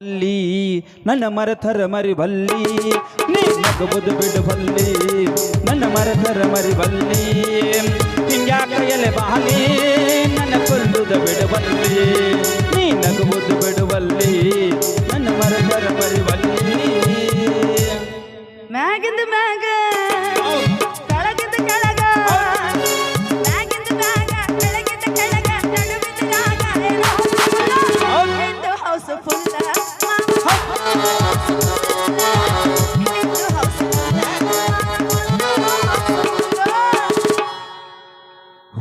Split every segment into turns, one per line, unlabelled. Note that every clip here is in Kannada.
ಅಲ್ಲಿ ನನ್ನ ಮರೆತರ ಮರಿಬಲ್ಲಿ ನೀ ನಗುವುದು ಬಿಡುವಲ್ಲಿ ನನ್ನ ಮರಥರ ಮರಿಬಲ್ಲಿ ಹಿಂಗ್ಯಾಕ ಎಲೆ ಬಾಲಿ, ನನ್ನ ಕೊಲ್ಲುದ ಬಿಡುವಲ್ಲಿ ನೀ ನಗುವುದು ಬಿಡುವಲ್ಲಿ ನನ್ನ ಮರೆತರ ಮರಿಬಲ್ಲಿ
ಮ್ಯಾಗಿಂದ ಮ್ಯಾಗ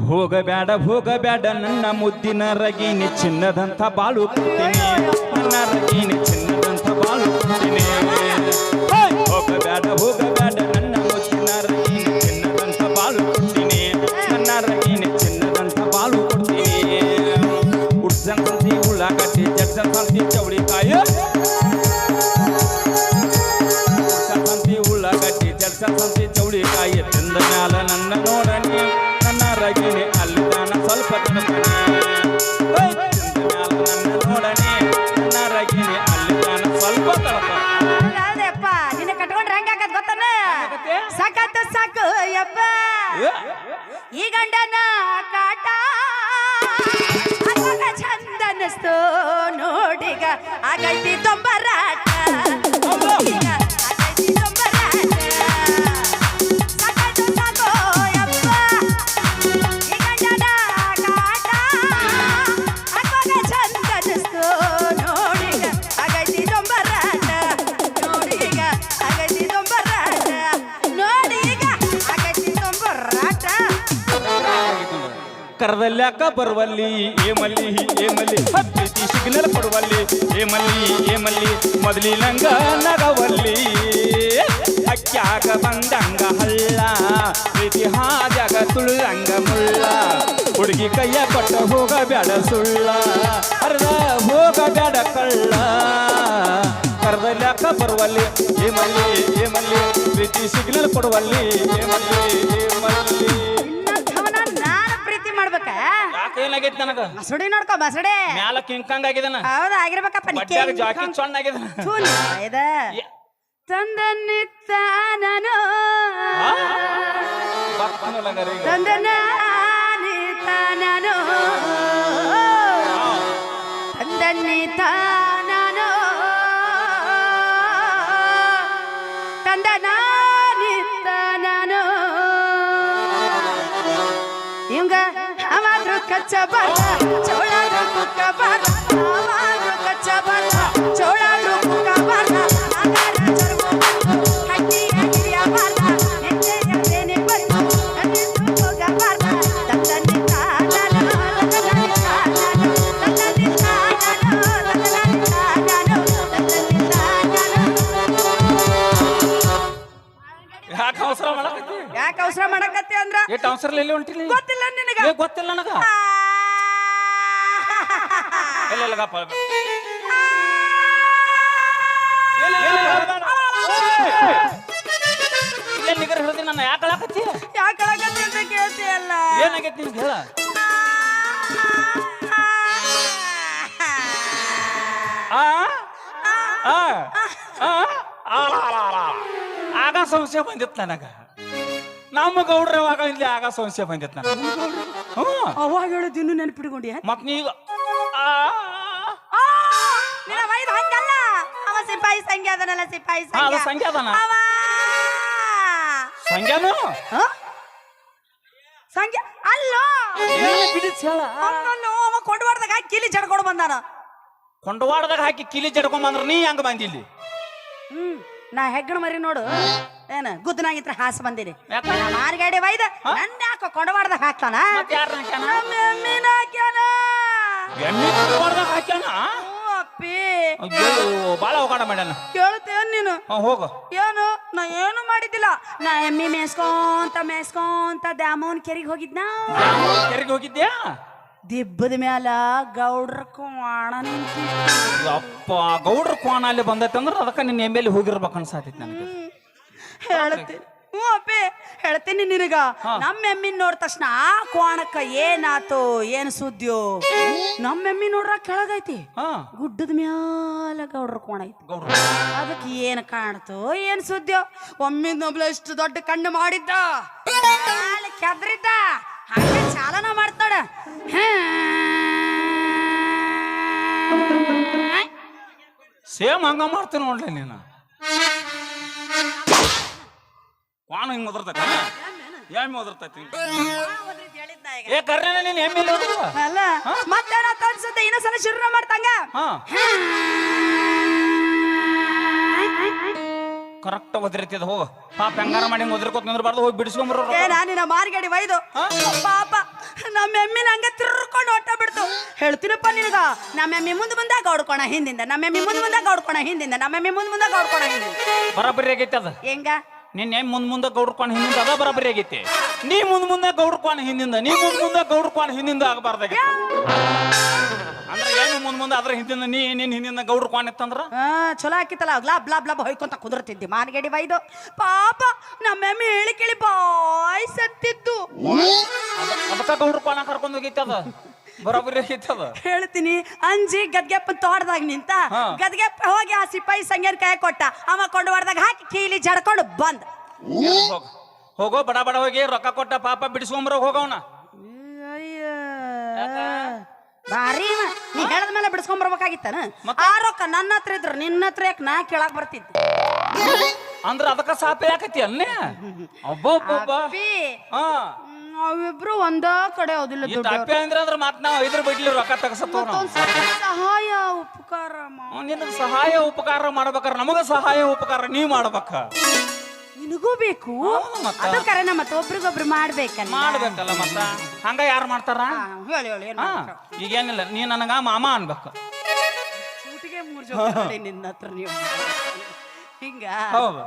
ಹೋಗಬ್ಯಾಡ ಹೋಗಬ್ಯಾಡ ನನ್ನ ಮುದ್ದಿನ ರಗಿನಿ ಚಿನ್ನದಂಥ ಬಾಳು
ಯಪ್ಪ ಈ ಗಂಡನ ಕಾಟ. ಚಂದನಸ್ತೋ ನೋಡಿಗ ಆಗೈತಿ ತೊಂಬರಾಟ
ಕರದಲ್ಯಾಕ ಬರುವಲ್ಲಿ, ಏ ಮಲ್ಲಿ ಏ ಮಲ್ಲಿ ಪ್ರೀತಿ ಸಿಗ್ನಲ್ ಕೊಡುವಲ್ಲಿ, ಏ ಮಲ್ಲಿ ಏ ಮಲ್ಲಿ ಮೊದಲಿನಂಗ ನಗವಲ್ಲಿ. ಅಕ್ಕ್ಯಾಗ ಬಂದಂಗ ಹಳ್ಳ ಪ್ರೀತಿ ಹಾದ್ಯಾಗ ತುಳ್ಳಂಗ ಮುಳ್ಳ. ಹುಡುಗಿ ಕೈಯ ಕೊಟ್ಟ ಹೋಗಬ್ಯಾಡ ಸುಳ್ಳ, ಅರ್ಧ ಹೋಗಬ್ಯಾಡ ಕಳ್ಳ. ಕರೆದಲ್ಯಾಕ ಬರುವಲ್ಲಿ, ಏ ಮಲ್ಲಿ ಏ ಮಲ್ಲಿ, ಪ್ರೀತಿ ಸಿಗ್ನಲ್ ಕೊಡುವಲ್ಲಿ ಏ ಏನಾಗೈತಿ ನನಗ?
ಮಸಡಿ ನೋಡ್ಕೊ ಮಸಡೆ
ಮ್ಯಾಲ ಕಿಂಕಂಗ್ ಆಗಿದನ.
ಹೌದಾ ಆಗಿರ್ಬೇಕಪ್ಪ ನಿಕ್ಕೆ
ಬಡ್ಡ್ಯಾಗ ಜಾಕಿ ಚೊಣ್ಣ ಆಗಿದನ.
ಥೂ ನಿನ್ನ ಇದ. ತಂದನ್ನಿತ್ತ ನಾನು. ತಂದನಾನಿತ ನಾನು. ನನ್ನಿಂದು ಹೋಗ ಬಾರ ತಂದನ್ನಿ ತಾನನು ತಂದನ್ನಿ ತಾನನು ತಂದನ್ನಿ ತಾನನು ತಂದನ್ನಿ ತಾನನು ತಂದನ್ನಿ ತಾನನು
ಯಾಕೆ ಅವಸರ ಮಾಡಕತ್ತಿ
ಯಾಕೆ ಅವಸರ ಮಾಡಕತ್ತಿ ಅಂದ್ರ
ಎಷ್ಟು ಅವಸರ ಎಲ್ಲಿ ಹೊಂಟಿಲಿ
ಗೊತ್ತಿಲ್ಲ ನಿನಗ
ಏ ಗೊತ್ತಿಲ್ಲ ಗಪ್ಪ ಇಲ್ಲ ನಿಗರ್ ಹೇಳ್ತೀನಿ ನನ್ನ ಯಾಕೆ ಹೇಳಕತ್ತಿ
ಯಾಕೆ ಅಳಕತ್ತಿ ಅಂತ ಕೇಳ್ತೀಯಲ್ಲ
ಏನಾಗೈತಿ ನಿಂಗೆ ಹೇಳ ಆ ಆ. ಆಗ ಸಂಶಯ ಬಂದಿತ್ತು ನನಗೆ ನಮ್ಮ ಗೌಡ್ರ ಯಾವಾಗ ಇಲ್ಲಿ ಆಗ ಸಂಶಯ ಬಂದಿತ್ತು ನನಗ ಹ್ಞೂ
ಅವಾಗ ಹೇಳೋದು ಇನ್ನೂ ನೆನಪಿಟ್ಕೊಂಡಿ
ಮತ್ ನೀಗ
ಸಿಪಾಯಿ ಸಂಖ್ಯೆ ಅದನಲ್ಲ ಸಿಪಾಯಿ
ಹಾ, ಅದು
ಸಂಖ್ಯೆ.
ಸಂಖ್ಯೆ ಅದನ.
ಅವ!
ಸಂಗ್ಯಾನು
ಹ? ಸಂಖ್ಯೆ? ಅಲ್ಲೋ!
ಏನು ಬಿಡಿಸ್ ಹೇಳ?
ಅವನು ಅವ ಕೊಂಡವಾಡ್ದಾಗ ಹಾಕಿ ಕಿಲಿ ಜಡ್ಕೊಂಡು ಬಂದಾನ.
ಕೊಂಡವಾಡದಾಗ ಹಾಕಿ ಕಿಲಿ ಜಡ್ಕೊಂಬಂದ್ರ ನೀ ಹಂಗ ಬಂದಿಲ್ಲಿ
ಹ್ಮ್ ನಾ ಹೆಗ್ಗಣ ಮರಿ ನೋಡು. ಏನ ಗುದ್ದನಾಗಿತ್ರ ಹಾಸ ಬಂದಿರಿ
ಯಾಕ?
ಮಾರ್ಗಾಡಿ ವೈದ ನನ್ನ ಯಾಕೋ ಕೊಂಡವಾಡ್ದಾಗ ಹಾಕ್ತಾನ?
ಮತ್ತೆ ಯಾರ್ ಹಾಕ್ಯಾನ?
ನಮ್ಮ ಎಮ್ಮಿನ ಹಾಕ್ಯಾನ.
ಎಮ್ಮಿ ಕೊಂಡವಾಡದಾಗ ಹಾಕ್ಯಾನ?
ಅಪ್ಪಿ.
ಅಯ್ಯೋ ಬಾಳ ಹೋಗಾಡ ಮಾಡ್ಯಾನ
ಕೇಳ್ತೇನ್ ನೀನು?
ಹಾ ಹೋಗು.
ಏನು? ನಾ ಏನು ಮಾಡಿದ್ದಿಲ್ಲ. ನಾ ಎಮ್ಮಿ ಮೇಸ್ಕೊಂತ ಮೇಸ್ಕೊಂತ ದ್ಯಾಮೋನ್ ಕೆರಿಗೆ ಹೋಗಿದ್ನ?
ಕೆರೆಗೆ ಹೋಗಿದ್ಯಾ?
ದಿಬ್ಬದ ಮ್ಯಾಲ ಗೌಡ್ರ ಕೋಣ ನಿಂತಿ.
ಅಪ್ಪ ಗೌಡ್ರ ಕೋಣ ಅಲ್ಲಿ ಬಂದೈತೆ ಅಂದ್ರೆ ಅದಕ್ಕೆ ನಿನ್ನ ಎಮ್ಮೆಲಿ ಹೋಗಿರ್ಬೇಕು ಅನ್ಸಾತೈತಿ ನನಗೆ.
ಹೇಳ್ತೀನಿ ಹ್ಞೂ ಅಪ್ಪಿ ಹೇಳ್ತೀನಿ ನಿನಗ. ನಮ್ಮ ಎಮ್ಮಿ ನೋಡ ತಕ್ಷಣ ಆ ಕೋಣಕ್ಕ ಏನಾತು ಏನ್ ಸುದ್ದಿಯೋ. ನಮ್ಮ ಎಮ್ಮಿ ನೋಡ್ರ ಕೆಳಗೈತಿ ಗುಡ್ಡದ ಮ್ಯಾಲ ಗೌಡ್ರ ಕೋಣ ಐತಿ. ಅದಕ್ಕೆ ಏನ್ ಕಾಣ್ತು ಏನ್ ಸುದ್ದಿಯೋ. ಒಮ್ಮಿನೊಬ್ಳು ಎಷ್ಟು ದೊಡ್ಡ ಕಣ್ಣು ಮಾಡಿದ್ದ. ಕೆದ್ರಿದ್ದ. ಹಾಗೆ ಚಾಲನ ಮಾಡ್ತಾಳ.
ಸೇಮ್ ಹಂಗ ಮಾಡ್ತೀನಿ ನೋಡ್ಲಿ ನೀನು. ಕ್ವಾಣ ಹಿಂಗ್ ಒದರ್ತೈತಿ. ಎಮ್ಮೆ ಒದರ್ತೈತಿ. ಏ ಕರ್ಣ ನೀನ್ ಎಮ್ಮೆ?
ಅಲ್ಲ ಮತ್ತೇನತ್ತ ಅನ್ಸುತ್ತೆ ಇನ್ನೊಂದ್ಸಲ ಶುರು ಮಾಡ್ತಂಗ.
ಕರೆಕ್ಟ್ ಒದರಿತದ ಹೋಗ. ಪಾಪ ಹೆಂಗಾರ ಮಾಡಿ ಹಿಂಗ್ ಒದರ್ಕೋತ ನಿಂದ್ರಬಾರ್ದು ಹೋಗಿ ಬಿಡಿಸ್ಕೊಂಬರು
ಏ ನಾನಿನ ಮಾರ್ಗಡಿ ಒಯ್ದು. ಪಾಪ ನಮ್ಮ ಎಮ್ಮಿನ ಹಂಗ ತಿರ್ಕೊಂಡು ಹೊಟ್ಟ ಬಿಡ್ತು. ಹೇಳ್ತೀನಪ್ಪ ನಿನಗ ನಮ್ಮ ಎಮ್ಮಿ ಮುಂದೆ ಮುಂದೆ ಗೌಡ್ಕೋಣ ಹಿಂದಿಂದ. ನಮ್ಮ ಎಮ್ಮಿ ಮುಂದೆ ಮುಂದೆ ಗೌಡ್ಕೋಣ ಹಿಂದಿಂದ. ನಮ್ಮ ಎಮ್ಮಿ ಮುಂದೆ ಮುಂದೆ ಗೌಡ್ಕೋಣ ಹಿಂದಿಂದ.
ಬರಬರಿಯಾಗಿತ್ತ ಆಗೈತೆ ಅದ.
ಹೆಂಗ?
ನಿನ್ನ ಮುಂದ್ ಮುಂದೆ ಗೌಡ್ಕೊಂಡು ಹಿಂದಿಂದ ಅದ ಬರಬರಿ ಆಗೈತಿ. ನೀ ಮುಂದ್ ಮುಂದೆ ಗೌಡ್ಕೊಂಡು ಹಿಂದಿಂದ ನೀ ಮುಂದ್ ಮುಂದೆ ಗೌಡ್ಕೊಂಡು ಹಿಂದಿಂದ ಆಗಬಾರ್ದಾಗೈತಿ. ಅಂದ್ರೆ ಏನು ಮುಂದ್ ಮುಂದೆ ಅದ್ರ ಹಿಂದಿಂದ ನೀ ನಿನ್ ಹಿಂದಿಂದ ಗೌಡ್ಕೊಂಡು ಇತ್ತಂದ್ರ?
ಆ, ಚಲೋ ಹಾಕಿತ್ತಲ್ಲ ಲಾಬ್ ಲಾಬ್ ಲಾಬ್ ಹೊಯ್ಕೊಂತ ಕುದುರ್ತಿದ್ದಿ. ಮಾರ್ಗಡಿ ಬೈದು ಪಾಪ ನಮ್ಮ ಎಮ್ಮಿ ಹೇಳಿ ಕೇಳಿ ಬಾಯ್ ಸತ್ತಿದ್ದು.
ಅದಕ್ಕ ಗೌಡ್ಕೊಂಡು ಕರ್ಕೊಂಡು ಹೋಗೈತಿ ಅದ. ಬರಾಬರಿ ಆಗೈತಿ ಅದ
ಹೇಳ್ತೀನಿ ಅಂಜಿ ಗದ್ಗೆಪ್ಪ ತೋಟದಾಗ ನಿಂತ
ಹಾ.
ಗದ್ಗೆಪ್ಪ ಹೋಗಿ ಆ ಸಿಪಾಯಿ ಸಂಗ್ಯರ್ ಕೈ ಕೊಟ್ಟ ಅವ ಕೊಂಡು ಹೊಡ್ದಾಗ ಹಾಕಿ ಕೀಲಿ ಜಡ್ಕೊಂಡು ಬಂದ್.
ಹೋಗ ಹೋಗೋ. ಬಡ ಬಡ ಹೋಗಿ ರೊಕ್ಕ ಕೊಟ್ಟ ಪಾಪ ಬಿಡಿಸ್ಕೊಂಬರೋ ಹೋಗವನ.
ಬಾರಿ ಇವ. ನೀ ಹೇಳದ ಮೇಲೆ ಬಿಡಿಸ್ಕೊಂಡ್ ಬರ್ಬೇಕಾಗಿತ್ತಾನ ಆ ರೊಕ್ಕ ನನ್ನ ಹತ್ರ ಇದ್ರು ನಿನ್ನ ಹತ್ರ ಯಾಕೆ ನಾ ಕೇಳಕ್ ಬರ್ತಿದ್ದೆ?
ಅಂದ್ರ ಅದಕ್ಕ ಸಾಪ ಯಾಕತಿ ಅಲ್ಲೇ ಒಬ್ಬೊಬ್ಬ
ಅಪ್ಪಿ,
ಹಾ.
ಹ್ಮ್, ಅವಿಬ್ರು ಒಂದ ಕಡೆ ಹೋದಿಲ್ಲ
ಈ ತಪ್ಪೆ ಅಂದ್ರೆ ಅದ್ರ ಮಾತ್ ನಾವು ಇದ್ರ ಬಿಡ್ಲಿ ರೊಕ್ಕ ತಗಸತ್ತವ ನಾವು.
ಮತ್ತೊಂದ್ ಸ್ವಲ್ಪ ಸಹಾಯ ಉಪಕಾರ ಮಾ-
ನಿನಗೆ ಸಹಾಯ ಉಪಕಾರ ಮಾಡ್ಬೇಕಾರ ನಮಗ ಸಹಾಯ ಉಪಕಾರ ನೀ ಮಾಡ್ಬೇಕ.
ನಿನಗೂ ಬೇಕು.
ಹೌದು ಮತ್ತ.
ಅದು ಕರೆನ ಮತ್ತೆ ಒಬ್ರಿಗೊಬ್ರು ಮಾಡ್ಬೇಕಲ್ಲ.
ಮಾಡ್ಬೇಕಲ್ಲ ಮತ್ತ? ಹಂಗ ಯಾರು ಮಾಡ್ತಾರ?
ಹಾ, ಹೇಳಿ ಹೇಳಿ ಏನ್
ಹಾ
ಮಾಡ್ತಾರ?
ಈಗೇನಿಲ್ಲ ನೀ ನನಗ ಮಾಮ ಅನ್ಬೇಕು.
ಸೂಟಿಗೆ ಮೂರ್ ಜೊತೆ ನೋಡಿ ನಿನ್ನ ಹತ್ರ ನೀವು. ಹಿಂಗ.
ಹೌದು.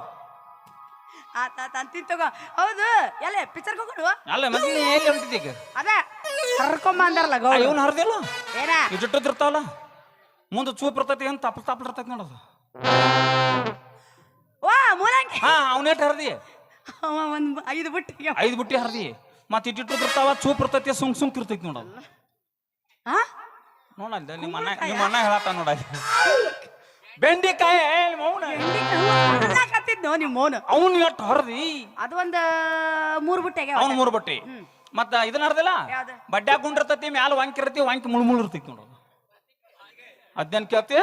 ಆತ ಅಂತಿನ್ ತಗೋ. ಹೌದು ಎಲ್ಲ ಪಿಕ್ಚರ್ ಹೋಗೋಣ
ಅಲ್ಲ ಮತ್ತೆ ನೀ ಎಲ್ಲಿ ಹೊಂಟಿದ್ದಿ ಈಗ?
ಅದೇ ಕರ್ಕೊಂಬ ಅಂದಾರಲ್ಲ ಗೌಡ
ಇವನ್ ಹರಿದಿಲ್ಲ?
ಏನ?
ಇಟ್ಟಿರ್ತಾವಲ್ಲ ಮುಂದೆ ಚೂಪ್ ಇರ್ತೈತಿ ಅಂತ ತಪ್ಪಲ್ ತಪ್ಪಲ್ ಇರ್ತೈತಿ ನೋಡೋದು.
ವಾ ಮೂಲಂಗಿ.
ಹಾ ಅವನೇಟ್ ಹರ್ದಿ?
ಅವ ಒಂದು ಐದು ಬುಟ್ಟಿಗೆ
ಐದು ಬುಟ್ಟಿ ಹರ್ದಿ. ಮತ್ತೆ ಇರ್ತಾವ ಚೂಪ್ ಇರ್ತೈತಿ ಸುಂಕ್ ಸುಂಕ್ ಇರ್ತೈತಿ ನೋಡೋದು.
ಹಾ
ನೋಡಲ್ಲ ನಿಮ್ಮ ಅಣ್ಣ ನಿಮ್ಮ ಅಣ್ಣ ಹೇಳತ್ತ ನೋಡ. ಬೆಂಡಿಕಾಯಿ ಮೌನ.
ಕತ್ತಿದ್ನೋ ನಿಮ್ಮ ಮೌನ.
ಅವನು ಎಷ್ಟು ಹೊರದಿ?
ಅದು ಒಂದ್ ಮೂರ್ ಬುಟ್ಟೆಗೆ
ಅವನು ಮೂರು ಬಟ್ಟಿ. ಮತ್ತ ಇದನ್ನ ಹರ್ದಿಲ್ಲ
ಯಾವ್ದು?
ಬಡ್ಡ್ಯಾಗ ಗುಂಡಿರ್ತೈತಿ ಮ್ಯಾಲ ವಾಂಕಿ ಇರ್ತೈತಿ ವಾಂಕಿ ಮುಳು ಮುಳು ಇರ್ತೈತಿ ನೋಡೋದು ಅದೇನ್ ಕೇಳ್ತಿ?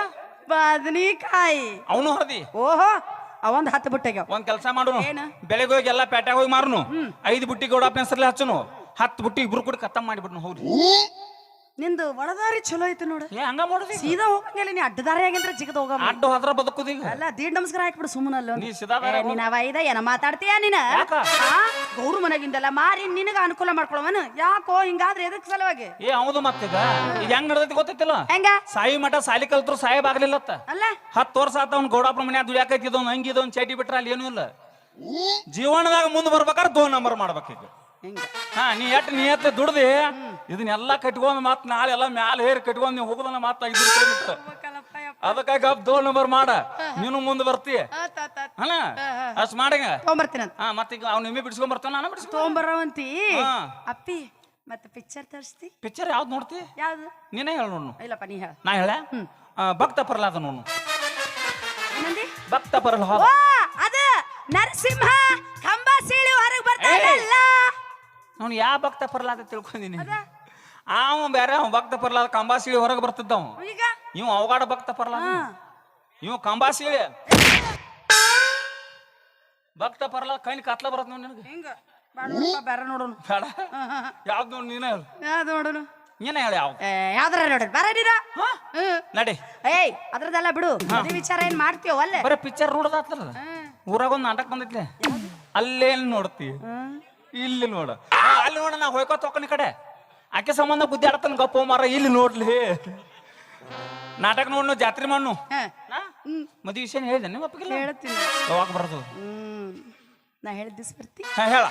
ಬದನಿಕಾಯಿ.
ಅವನು ಹೊರದಿ?
ಓಹೋ ಅವಂದ್ ಹತ್ತು ಬುಟ್ಟೆಗೆ
ಒಂದ್ ಕೆಲಸ ಮಾಡುನು.
ಏನು?
ಬೆಳಗ್ಗೆ ಹೋಗಿ ಎಲ್ಲಾ ಪೇಟ್ಯಾಗ ಹೋಗಿ ಮಾರುನು. ಐದು ಬುಟ್ಟಿ ಗೌಡ ಪೆನ್ಸರ್ಲಿ ಹಚ್ಚನು. ಹತ್ತು ಬುಟ್ಟಿ ಇಬ್ರು ಕೂಡ ಕತ್ತಮ್ ಮಾಡಿಬಿಡ್ನು ಹೌದು.
ನಿಂದು ಒಳದಾರಿ ಚಲೋ ಐತಿ ನೋಡು.
ಏ ಹಂಗ ಮಾಡುದಿ?
ಸೀದಾ ಹೋಗಂಗಿಲ್ಲ ನೀ ಅಡ್ಡದಾರಿ ಆಗಿದ್ರೆ ಜಿಗದ ಹೋಗ
ಅಡ್ಡ ಹೋದ್ರ ಬದುಕುದೀಗ
ಅಲ್ಲ ದೀಡ್ ನಮಸ್ಕಾರ ಹಾಕ್ಬಿಡು ಸುಮ್ಮನಲ್ಲ
ನೀ ಸೀದಾ ಬರ
ನೀನ್ ಅವ ಇದ ಏನ ಮಾತಾಡ್ತೀಯ ನೀನ?
ಯಾಕ?
ಆ? ಗೌರು ಮನೆಗಿಂದಲ್ಲ ಮಾರಿ ನಿನಗ ಅನುಕೂಲ ಮಾಡ್ಕೊಳವನು? ಯಾಕೋ ಹಿಂಗಾದ್ರೆ ಎದಕ್ ಸಲುವಾಗಿ?
ಏ ಹೌದು ಮತ್ತೀಗ. ಈಗ ಹೆಂಗ್ ನಡ್ದೈತಿ ಗೊತ್ತೈತಿಲ್ಲ?
ಹೆಂಗ?
ಸಾಯಿ ಮಠ ಸಾಲಿ ಕಲ್ತ್ರು ಸಾಹೇಬ್ ಆಗ್ಲಿಲ್ಲತ್ತ.
ಅಲ್ಲ?
ಹತ್ತು ವರ್ಷ ಆತ ಅವ್ನ ಗೌಡಪ್ಪ ಮನ್ಯಾಗ ದುಡಿಯಾಕೈತಿದ್ ಹಂಗಿದ್ ಚೇಟಿ ಬಿಟ್ರ ಅಲ್ಲಿ ಏನೂ ಇಲ್ಲ. ಜೀವನದಾಗ ಮುಂದೆ ಬರ್ಬೇಕಾದ್ರೆ ದೋ ನಂಬರ್ ಮಾಡ್ಬೇಕೀಗ.
ಹಿಂಗ.
ಹಾ ನೀ ಎಟ್ ನೀ ಎತ್ತ ದುಡ್ದಿ ಇದನ್ನೆಲ್ಲ ಕಟ್ಕೊಂಡ್ ಮತ್ ನಾಳೆ ಎಲ್ಲ ಮ್ಯಾಲ ಹೇರಿ ಕಟ್ಕೊಂಡ್ ನೀವು ಹೋಗುದಲ್ಲ ಮತ್ತ ಐದು ಕಿಲೋಮೀಟರ್ ಅದಕ್ಕಾಗಿ ಗಪ್ ನಂಬರ್ ಮಾಡ ನೀನು ಮುಂದೆ ಬರ್ತಿ. ಹಣ ಅಷ್ಟ್ ಮಾಡಂಗ?
ತೊಗೊಂಬರ್ತೀನಿ
ಹಾ ಮತ್ತೀಗ ಅವ್ನ ನಿಮ್ಮಿ ಬಿಡಿಸ್ಕೊಂಡ್ ಬರ್ತಾನ ನಾನು ಬಿಡಿಸ್ಕೊ
ತೊಗೊಂಬರವಂತಿ. ಅಪ್ಪಿ ಮತ್ತೆ ಪಿಕ್ಚರ್ ತರಿಸ್ತಿ.
ಪಿಕ್ಚರ್ ಯಾವ್ದು ನೋಡ್ತಿ?
ಯಾವ್ದು?
ನೀನೇ ಹೇಳ ನೋಡು
ಇಲ್ಲಪ್ಪ ನೀ ಹೇಳ.
ನಾ ಹೇಳ? ಭಕ್ತ ಪ್ರಹ್ಲಾದ ನೋಡು ಭಕ್ತ ಪ್ರಹ್ಲಾದ
ಓ ಅದ ನರಸಿಂಹ
ಅವ್ನು ಯಾವ ಭಕ್ತ ಪ್ರಹ್ಲಾದ ತಿಳ್ಕೊಂಡಿನಿ ಅವ ಬೇರೆ ಅವ ಭಕ್ತ ಪ್ರಹ್ಲಾದ ಕಂಬಾಸಿಳಿ ಹೊರಗೆ ಬರ್ತಿದ್ದ ಅವ
ಈಗ?
ಇವ ಅವಗಾಡ ಭಕ್ತ ಪ್ರಹ್ಲಾದ ಇವ ಕಂಬಾಸಿಳಿ. ಭಕ್ತ ಪ್ರಹ್ಲಾದ ಕೈಲಿ ಕತ್ಲ ಬರತ್ ನೋಡಿ ನಿನಗೆ.
ಬೇರೆ ನೋಡೋಣ
ಬೇಡ ಯಾವ್ದು ನೋಡಿ ನೀನೇ ಹೇಳು.
ಯಾವ್ದು ನೋಡೋಣ
ನೀನೇ ಹೇಳಿ ಯಾವ
ಯಾವ್ದಾರ ನೋಡ್ರಿ ಬರ ನೀರ
ನಡಿ.
ಏಯ್ ಅದ್ರದ್ದೆಲ್ಲ ಬಿಡು. ಮದುವೆ ವಿಚಾರ ಏನ್ ಮಾಡ್ತೀವ ಅಲ್ಲೇ?
ಬರೀ ಪಿಕ್ಚರ್ ನೋಡೋದಾತಲ್ಲ ಊರಾಗ ಒಂದು ನಾಟಕ ಬಂದೈತಿ. ಅಲ್ಲೇನ್ ನೋಡ್ತಿ? ಇಲ್ಲಿ ನೋಡ. ಅಲ್ಲಿ ನೋಡ ನಾ ಹೋಯ್ಕೋ ಹೋಗ್ಕನಿ ಕಡೆ. ಆಕೆ ಸಂಬಂಧ ಬುದ್ಧಿ ಆಡತನ ಗಪ್ಪ ಮಾರ ಇಲ್ಲಿ ನೋಡ್ಲಿ. ನಾಟಕ ನೋಡ್ನು ಜಾತ್ರೆ ಮಾಡ್ನು.
ಹ.
ಮದುವೆ ವಿಷಯ ಹೇಳಿದೆ ನಿಮ್ಮ ಅಪ್ಪಗೆ
ಹೇಳ್ತೀನಿ.
ಯಾವಾಗ ಬರೋದು?
ಹ್ಮ್. ನಾ ಹೇಳಿದ ದಿವಸ ಬರ್ತಿ.
ಹಾ ಹೇಳ.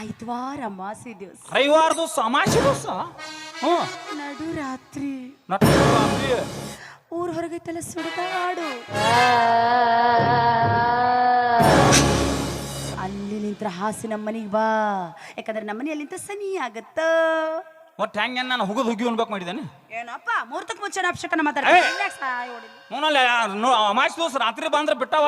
ಐದ್ವಾರ ಮಾಸಿ ದಿವಸ.
ರವಿವಾರ ದಿವಸ ಅಮಾಸಿ ದಿವಸ? ಹ್ಞೂ.
ನಡು ರಾತ್ರಿ
ನಟ.
ಊರ್ ಹೊರಗೈತಲ್ಲ ಸುಡಗಾಡು ಇದ್ರ ಹಾಸಿ ನಮ್ಮ ಮನೆಗೆ ಬಾ. ಯಾಕಂದ್ರೆ ನಮ್ಮ ಮನೆಯಲ್ಲಿಂತ ಸನಿ ಆಗತ್ತ.
ಒಟ್ಟು ಹೆಂಗೆ ನಾನು ಹುಗುದು ಹುಗಿ ಉಣ್ಬೇಕು ಮಾಡಿದ್ದೇನೆ?
ಏನಪ್ಪ ಮೂರ್ತಕ್ಕೆ ಮುಂಚೆ ಅಪ್ಶಕನ! ಮಾತಾಡ್ತೀನಿ
ಮೂನಲ್ಲಿ ಅಮಾಸ್ ದಿವಸ ರಾತ್ರಿ ಬಂದ್ರೆ ಬಿಟ್ಟಾವ